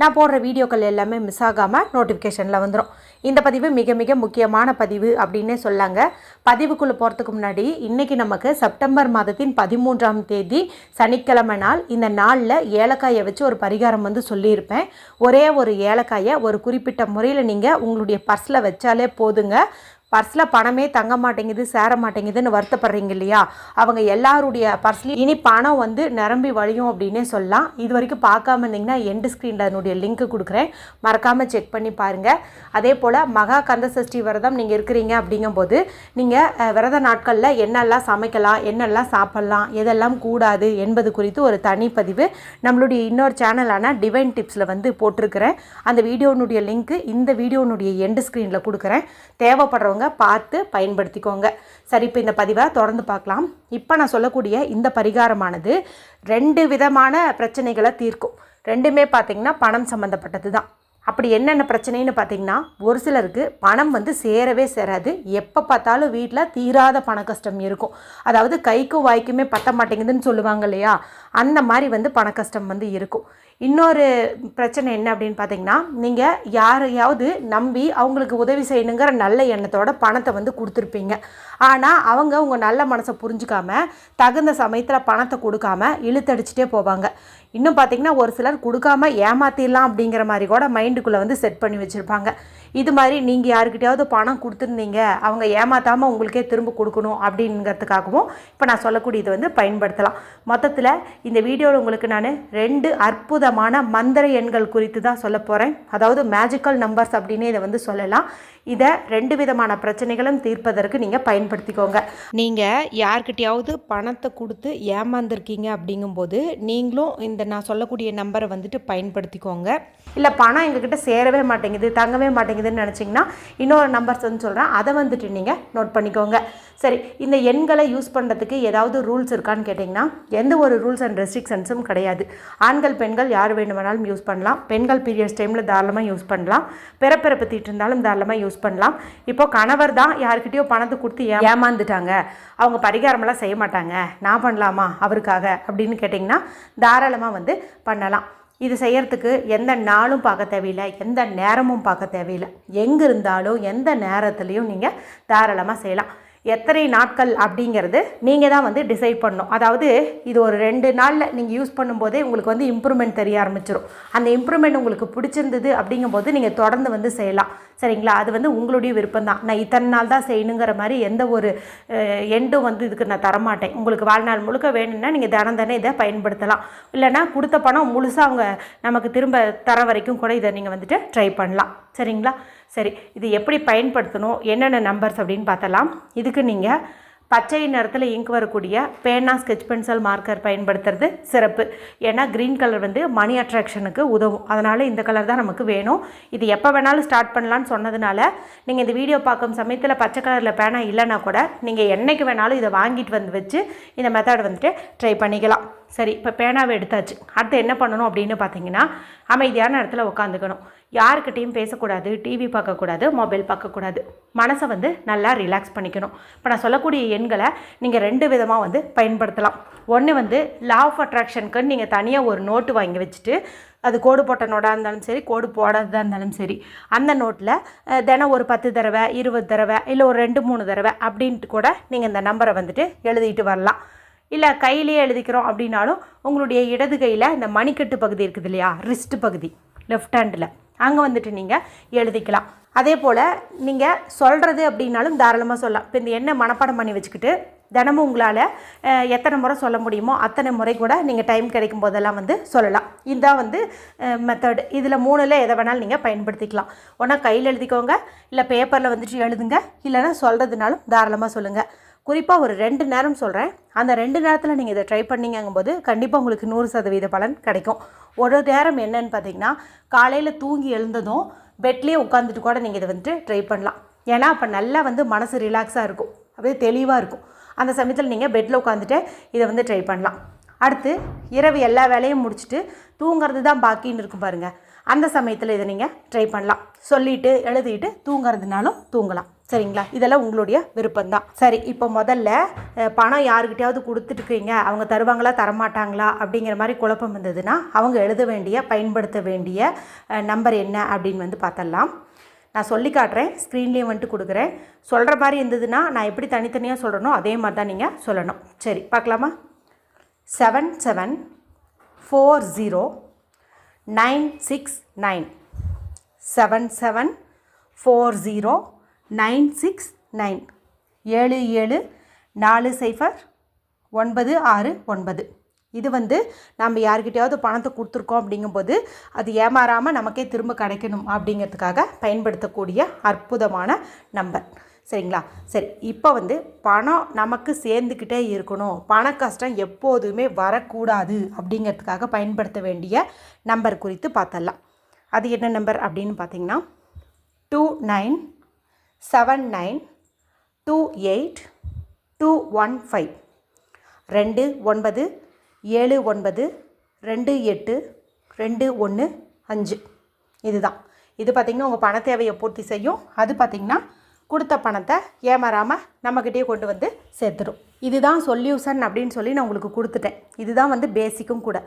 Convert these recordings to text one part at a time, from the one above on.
நான் போடுற வீடியோக்கள் எல்லாமே மிஸ் ஆகாமல் நோட்டிஃபிகேஷனில் வந்துடும் இந்த பதிவு மிக மிக முக்கியமான பதிவு அப்படின்னே சொல்லாங்க. பதிவுக்குள்ளே போகிறதுக்கு முன்னாடி இன்றைக்கி நமக்கு செப்டம்பர் மாதத்தின் பதிமூன்றாம் தேதி சனிக்கிழமை நாள். இந்த நாளில் ஏலக்காயை வச்சு ஒரு பரிகாரம் வந்து சொல்லியிருப்பேன். ஒரே ஒரு ஏலக்காயை ஒரு குறிப்பிட்ட முறையில் நீங்கள் உங்களுடைய பர்ஸில் வச்சாலே போதுங்க. பர்ஸில் பணமே தங்க மாட்டேங்குது சேர மாட்டேங்குதுன்னு வருத்தப்படுறீங்க இல்லையா? அவங்க எல்லாருடைய பர்ஸ்லையும் இனி பணம் வந்து நிரம்பி வழியும் அப்படின்னே சொல்லலாம். இது வரைக்கும் பார்க்காம இருந்தீங்கன்னா எண்டு ஸ்க்ரீனில் அதனுடைய லிங்க் கொடுக்குறேன். மறக்காமல் செக் பண்ணி பாருங்கள் அதே போல் மகா கந்த சஷ்டி விரதம் நீங்கள் இருக்கிறீங்க அப்படிங்கும்போது நீங்கள் விரத நாட்களில் என்னெல்லாம் சமைக்கலாம் என்னெல்லாம் சாப்பிட்லாம் எதெல்லாம் கூடாது என்பது குறித்து ஒரு தனிப்பதிவு நம்மளுடைய இன்னொரு சேனலான டிவைன் டிப்ஸில் வந்து போட்டிருக்கிறேன். அந்த வீடியோனுடைய லிங்க்கு இந்த வீடியோனுடைய எண்டு ஸ்க்ரீனில் கொடுக்குறேன். தேவைப்படுறவங்க பார்த்து பயன்படுத்திக்கோங்க. சரி இப்போ இந்த பதிவை தொடர்ந்து பார்க்கலாம். இப்போ நான் சொல்லக்கூடிய இந்த பரிகாரமானது ரெண்டு விதமான பிரச்சனைகளை தீர்க்கும். ரெண்டுமே பார்த்திங்கன்னா பணம் சம்மந்தப்பட்டது தான் அப்படி என்னென்ன பிரச்சனைன்னு பார்த்தீங்கன்னா ஒரு சிலருக்கு பணம் வந்து சேரவே சேராது. எப்போ பார்த்தாலும் வீட்டில் தீராத பண கஷ்டம் இருக்கும். அதாவது கைக்கும் வாய்க்குமே பத்த மாட்டேங்குதுன்னு சொல்லுவாங்க இல்லையா? அந்த மாதிரி வந்து பண கஷ்டம் வந்து இருக்கும். இன்னொரு பிரச்சனை என்ன அப்படின்னு பார்த்தீங்கன்னா நீங்கள் யாரையாவது நம்பி அவங்களுக்கு உதவி செய்யணுங்கிற நல்ல எண்ணத்தோட பணத்தை வந்து கொடுத்துருப்பீங்க. ஆனால் அவங்க உங்கள் நல்ல மனசை புரிஞ்சுக்காம தகுந்த சமயத்தில் பணத்தை கொடுக்காம இழுத்தடிச்சிட்டே போவாங்க. இன்னும் பார்த்தீங்கன்னா ஒரு சிலர் கொடுக்காம ஏமாத்திடலாம் அப்படிங்கிற மாதிரி கூட மைண்டுக்குள்ளே வந்து செட் பண்ணி வச்சுருப்பாங்க. இது மாதிரி நீங்கள் யாருக்கிட்டையாவது பணம் கொடுத்துருந்தீங்க அவங்க ஏமாத்தாமல் உங்களுக்கே திரும்ப கொடுக்கணும் அப்படிங்கிறதுக்காகவும் இப்போ நான் சொல்லக்கூடியது வந்து பயன்படுத்தலாம். மொத்தத்தில் இந்த வீடியோவில் உங்களுக்கு நான் ரெண்டு அற்புதமான மந்திர எண்கள் குறித்து தான் சொல்ல போகிறேன் அதாவது மேஜிக்கல் நம்பர்ஸ் அப்படின்னு இதை வந்து சொல்லலாம். இதை ரெண்டு விதமான பிரச்சனைகளும் தீர்ப்பதற்கு நீங்கள் பயன்படுத்திக்கோங்க. நீங்கள் யார்கிட்டயாவது பணத்தை கொடுத்து ஏமாந்துருக்கீங்க அப்படிங்கும்போது நீங்களும் இந்த நான் சொல்லக்கூடிய நம்பரை வந்துட்டு பயன்படுத்திக்கோங்க. இல்லை பணம் எங்ககிட்ட சேரவே மாட்டேங்குது தங்கவே மாட்டேங்குதுன்னு நினச்சிங்கன்னா இன்னொரு நம்பர்ஸ் வந்து சொல்கிறேன் அதை வந்துட்டு நீங்கள் நோட் பண்ணிக்கோங்க. சரி இந்த எண்களை யூஸ் பண்ணுறதுக்கு ஏதாவது ரூல்ஸ் இருக்கான்னு கேட்டிங்கன்னா எந்த ஒரு ரூல்ஸ் அண்ட் ரெஸ்ட்ரிக்ஷன்ஸும் கிடையாது. ஆண்கள் பெண்கள் யார் வேணுமானாலும் யூஸ் பண்ணலாம். பெண்கள் பீரியட்ஸ் டைமில் தாராளமாக யூஸ் பண்ணலாம். பிறப்பிறப்பு தீட்டு இருந்தாலும் தாராளமாக யூஸ் பண்ணலாம். இப்போ கணவர் தான் யாருக்கிட்டேயோ பணத்தை கொடுத்து ஏமாந்துட்டாங்க. அவங்க பரிகாரமெல்லாம் செய்ய மாட்டாங்க. நான் பண்ணலாமா அவருக்காக அப்படின்னு கேட்டிங்கன்னா தாராளமாக வந்து பண்ணலாம். இது செய்கிறதுக்கு எந்த நாளும் பார்க்க தேவையில்லை எந்த நேரமும் பார்க்க தேவையில்லை. எங்கே இருந்தாலும் எந்த நேரத்துலையும் நீங்கள் தாராளமாக செய்யலாம். எத்தனை நாட்கள் அப்படிங்கிறது நீங்கள் தான் வந்து டிசைட் பண்ணணும். அதாவது இது ஒரு ரெண்டு நாளில் நீங்கள் யூஸ் பண்ணும்போதே உங்களுக்கு வந்து இம்ப்ரூவ்மெண்ட் தெரிய ஆரம்பிச்சிடும் அந்த இம்ப்ரூவ்மெண்ட் உங்களுக்கு பிடிச்சிருந்தது அப்படிங்கும்போது நீங்கள் தொடர்ந்து வந்து செய்யலாம். சரிங்களா? அது வந்து உங்களுடைய விருப்பம் தான். நான் இத்தனை நாள் தான் செய்யணுங்கிற மாதிரி எந்த ஒரு எண்டும் வந்து இதுக்கு நான் தரமாட்டேன். உங்களுக்கு வாழ்நாள் முழுக்க வேணும்னா நீங்கள் தினம் தானே இதை பயன்படுத்தலாம். இல்லைன்னா கொடுத்த பணம் முழுசாக அவங்க நமக்கு திரும்ப தர வரைக்கும் கூட இதை நீங்கள் வந்துட்டு ட்ரை பண்ணலாம். சரிங்களா? சரி இது எப்படி பயன்படுத்தணும் என்னென்ன நம்பர்ஸ் அப்படின்னு பார்த்தலாம் இதுக்கு நீங்கள் பச்சை நிறத்தில் இங்க் வரக்கூடிய பேனா ஸ்கெச் பென்சில் மார்க்கர் பயன்படுத்துறது சிறப்பு. ஏன்னா க்ரீன் கலர் வந்து மணி அட்ராக்ஷனுக்கு உதவும். அதனால் இந்த கலர் தான் நமக்கு வேணும். இது எப்போ வேணாலும் ஸ்டார்ட் பண்ணலான்னு சொன்னதுனால நீங்கள் இந்த வீடியோ பார்க்கும் சமயத்தில் பச்சை கலரில் பேனா இல்லைன்னா கூட நீங்கள் என்றைக்கு வேணாலும் இதை வாங்கிட்டு வந்து வச்சு இந்த மெத்தட் வந்துட்டு ட்ரை பண்ணிக்கலாம். சரி இப்போ பேனாவை எடுத்தாச்சு. அடுத்து என்ன பண்ணணும் அப்படின்னு பார்த்தீங்கன்னா அமைதியான இடத்துல உட்காந்துக்கணும். யாருக்கிட்டேயும் பேசக்கூடாது டிவி பார்க்கக்கூடாது மொபைல் பார்க்கக்கூடாது. மனசை வந்து நல்லா ரிலாக்ஸ் பண்ணிக்கணும். இப்போ நான் சொல்லக்கூடிய எண்களை நீங்கள் ரெண்டு விதமாக வந்து பயன்படுத்தலாம். ஒன்று வந்து லா ஆஃப் அட்ராக்ஷனுக்குன்னு நீங்கள் தனியாக ஒரு நோட்டு வாங்கி வச்சுட்டு அது கோடு போட்ட நோட்டாக இருந்தாலும் சரி கோடு போடாததாக இருந்தாலும் சரி அந்த நோட்டில் தினம் ஒரு பத்து தடவை இருபது தடவை இல்லை ஒரு ரெண்டு மூணு தடவை அப்படின்ட்டு கூட நீங்கள் இந்த நம்பரை வந்துட்டு எழுதிட்டு வரலாம். இல்லை கையிலேயே எழுதிக்கிறோம் அப்படின்னாலும் உங்களுடைய இடது கையில் இந்த மணிக்கட்டு பகுதி இருக்குது இல்லையா? ரிஸ்ட் பகுதி லெஃப்ட் ஹேண்டில் அங்கே வந்துட்டு நீங்கள் எழுதிக்கலாம். அதே போல் நீங்கள் சொல்கிறது அப்படின்னாலும் தாராளமாக சொல்லலாம். இப்போ இந்த எண்ணெய் மனப்பாடம் பண்ணி வச்சுக்கிட்டு தினமும் உங்களால் எத்தனை முறை சொல்ல முடியுமோ அத்தனை முறை கூட நீங்கள் டைம் கிடைக்கும் போதெல்லாம் வந்து சொல்லலாம். இதுதான் வந்து மெத்தட் இதில் மூணில் எதை வேணாலும் நீங்கள் பயன்படுத்திக்கலாம். ஒன்றா கையில் எழுதிக்கோங்க. இல்லை பேப்பரில் வந்துட்டு எழுதுங்க. இல்லைன்னா சொல்கிறதுனாலும் தாராளமாக சொல்லுங்கள் குறிப்பாக ஒரு ரெண்டு நேரம் சொல்கிறேன் அந்த ரெண்டு நேரத்தில் நீங்கள் இதை ட்ரை பண்ணீங்கும்போது கண்டிப்பாக உங்களுக்கு நூறு சதவீத பலன் கிடைக்கும். ஒரு நேரம் என்னன்னு பார்த்தீங்கன்னா காலையில் தூங்கி எழுந்ததும் பெட்லேயே உட்காந்துட்டு கூட நீங்கள் இதை வந்துட்டு ட்ரை பண்ணலாம். ஏன்னா அப்போ நல்லா வந்து மனசு ரிலாக்ஸாக இருக்கும். அப்படியே தெளிவாக இருக்கும். அந்த சமயத்தில் நீங்கள் பெட்டில் உட்காந்துட்டு இதை வந்து ட்ரை பண்ணலாம். அடுத்து இரவு எல்லா வேலையும் முடிச்சுட்டு தூங்குறது தான் பாக்கின்னு இருக்கும் பாருங்கள் அந்த சமயத்தில் இதை நீங்கள் ட்ரை பண்ணலாம். சொல்லிட்டு எழுதிட்டு தூங்குறதுனாலும் தூங்கலாம். சரிங்களா? இதெல்லாம் உங்களுடைய விருப்பம்தான். சரி இப்போ முதல்ல பணம் யாருக்கிட்டையாவது கொடுத்துட்ருக்கீங்க அவங்க தருவாங்களா தரமாட்டாங்களா அப்படிங்கிற மாதிரி குழப்பம் இருந்ததுன்னா அவங்க எழுத வேண்டிய பயன்படுத்த வேண்டிய நம்பர் என்ன அப்படின்னு வந்து பார்த்தரலாம் நான் சொல்லி காட்டுறேன் ஸ்க்ரீன்லேயும் வந்துட்டு கொடுக்குறேன். சொல்கிற மாதிரி இருந்ததுன்னா நான் எப்படி தனித்தனியாக சொல்கிறனோ அதே மாதிரி தான் நீங்கள் சொல்லணும். சரி பார்க்கலாமா? Seven seven four zero nine six nine. Seven seven four zero nine six nine. ஏழு ஏழு நாலு சைஃபர் ஒன்பது ஆறு ஒன்பது. இது வந்து நம்ம யார்கிட்டயாவது பணத்தை கொடுத்துருக்கோம் அப்படிங்கும்போது அது ஏமாறாமல் நமக்கே திரும்ப கிடைக்கணும் அப்படிங்கிறதுக்காக பயன்படுத்தக்கூடிய அற்புதமான நம்பர். சரிங்களா? சரி இப்போ வந்து பணம் நமக்கு சேர்ந்துக்கிட்டே இருக்கணும். பண கஷ்டம் எப்போதுமே வரக்கூடாது அப்படிங்கிறதுக்காக பயன்படுத்த வேண்டிய நம்பர் குறித்து பார்த்தலாம் அது என்ன நம்பர் அப்படின்னு பார்த்தீங்கன்னா two nine seven nine two eight two one five. ரெண்டு ஒன்பது ஏழு ஒன்பது ரெண்டு எட்டு ரெண்டு ஒன்று அஞ்சு. இதுதான். இது பார்த்திங்கன்னா உங்கள் பண தேவையை பூர்த்தி செய்யும். அது பார்த்திங்கன்னா கொடுத்த பணத்தை ஏமாறாமல் நம்மக்கிட்டே கொண்டு வந்து சேர்த்துடும் இதுதான் சொல்யூஷன் அப்படின்னு சொல்லி நான் உங்களுக்கு கொடுத்துட்டேன். இதுதான் வந்து பேசிக்கும் கூட.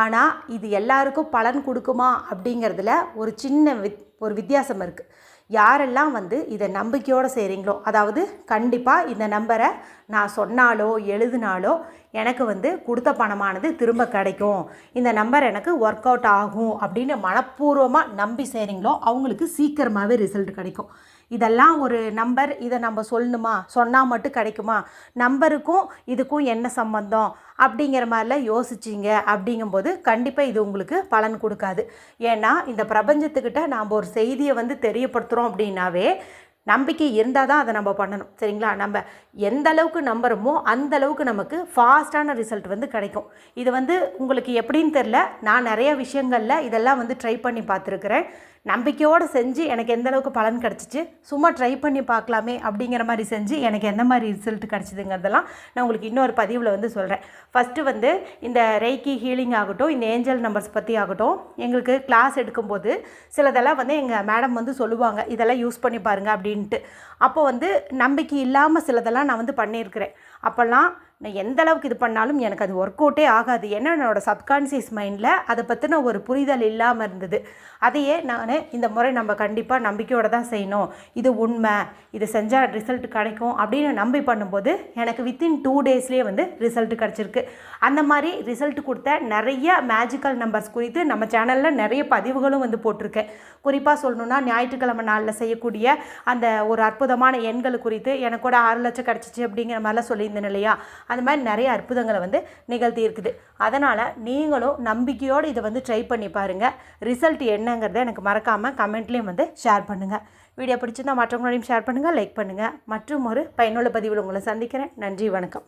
ஆனால் இது எல்லாருக்கும் பலன் கொடுக்குமா அப்படிங்கிறதுல ஒரு சின்ன வித் ஒரு வித்தியாசம் இருக்குது யாரெல்லாம் வந்து இதை நம்பிக்கையோடு செய்கிறீங்களோ அதாவது கண்டிப்பாக இந்த நம்பரை நான் சொன்னாலோ எழுதினாலோ எனக்கு வந்து கொடுத்த பணமானது திரும்ப கிடைக்கும். இந்த நம்பர் எனக்கு ஒர்க் அவுட் ஆகும் அப்படின்னு மனப்பூர்வமாக நம்பி செய்கிறீங்களோ அவங்களுக்கு சீக்கிரமாகவே ரிசல்ட் கிடைக்கும். இதெல்லாம் ஒரு நம்பர் இதை நம்ம சொல்லணுமா? சொன்னால் மட்டும் கிடைக்குமா? நம்பருக்கும் இதுக்கும் என்ன சம்பந்தம்? அப்படிங்கிற மாதிரிலாம் யோசிச்சிங்க. அப்படிங்கும்போது கண்டிப்பாக இது உங்களுக்கு பலன் கொடுக்காது. ஏன்னா இந்த பிரபஞ்சத்துக்கிட்ட நாம் ஒரு செய்தியை வந்து தெரியப்படுத்துகிறோம் அப்படின்னாவே நம்பிக்கை இருந்தால் தான் அதை நம்ம பண்ணணும். சரிங்களா? நம்ம எந்த அளவுக்கு நம்புகிறோமோ அந்த அளவுக்கு நமக்கு ஃபாஸ்ட்டான ரிசல்ட் வந்து கிடைக்கும். இது வந்து உங்களுக்கு எப்படின்னு தெரில நான் நிறைய விஷயங்களில் இதெல்லாம் வந்து ட்ரை பண்ணி பார்த்துருக்குறேன். நம்பிக்கையோடு செஞ்சு எனக்கு எந்த அளவுக்கு பலன் கிடச்சிச்சு சும்மா ட்ரை பண்ணி பார்க்கலாமே அப்படிங்கிற மாதிரி செஞ்சு எனக்கு எந்த மாதிரி ரிசல்ட் கிடச்சிதுங்கிறதெல்லாம் நான் உங்களுக்கு இன்னொரு பதிவில் வந்து சொல்கிறேன் ஃபஸ்ட்டு வந்து இந்த ரெய்கி ஹீலிங் ஆகட்டும் இந்த ஏஞ்சல் நம்பர்ஸ் பற்றி ஆகட்டும் எங்களுக்கு கிளாஸ் எடுக்கும்போது சிலதெல்லாம் வந்து எங்கள் மேடம் வந்து சொல்லுவாங்க இதெல்லாம் யூஸ் பண்ணி பாருங்கள் அப்படின்ட்டு. அப்போ வந்து நம்பிக்கை இல்லாமல் சிலதெல்லாம் நான் வந்து பண்ணியிருக்கிறேன். அப்போல்லாம் நான் எந்த அளவுக்கு இது பண்ணாலும் எனக்கு அது ஒர்க் அவுட்டே ஆகாது. ஏன்னா என்னோடய சப்கான்சியஸ் மைண்டில் அதை பற்றின ஒரு புரிதல் இல்லாமல் இருந்தது. அதையே நான் இந்த முறை நம்ம கண்டிப்பாக நம்பிக்கையோடு தான் செய்யணும். இது உண்மை. இது செஞ்சால் ரிசல்ட் கிடைக்கும் அப்படின்னு நம்பி பண்ணும்போது எனக்கு வித்தின் டூ டேஸ்லேயே வந்து ரிசல்ட் கிடச்சிருக்கு. அந்த மாதிரி ரிசல்ட் கொடுத்த நிறைய மேஜிக்கல் நம்பர்ஸ் குறித்து நம்ம சேனலில் நிறைய பதிவுகளும் வந்து போட்டிருக்கேன் குறிப்பாக சொல்லணுன்னா ஞாயிற்றுக்கிழமை நாளில் செய்யக்கூடிய அந்த ஒரு அற்புதமான எண்கள் குறித்து எனக்கு கூட ஆறு லட்சம் கிடச்சிச்சு அப்படிங்கிற மாதிரிலாம் சொல்லியிருந்தேன் இல்லையா? அந்த மாதிரி நிறைய அற்புதங்களை வந்து நிகழ்த்தி இருக்குது. அதனால் நீங்களும் நம்பிக்கையோடு இதை வந்து ட்ரை பண்ணி பாருங்கள் ரிசல்ட் என்னங்கிறத எனக்கு மறக்காமல் கமெண்ட்லேயும் வந்து ஷேர் பண்ணுங்கள் வீடியோ பிடிச்சிருந்தா மற்றவங்களையும் ஷேர் பண்ணுங்கள் லைக் பண்ணுங்கள் மற்றும் ஒரு பயனுள்ள பதிவில் உங்களை சந்திக்கிறேன். நன்றி வணக்கம்.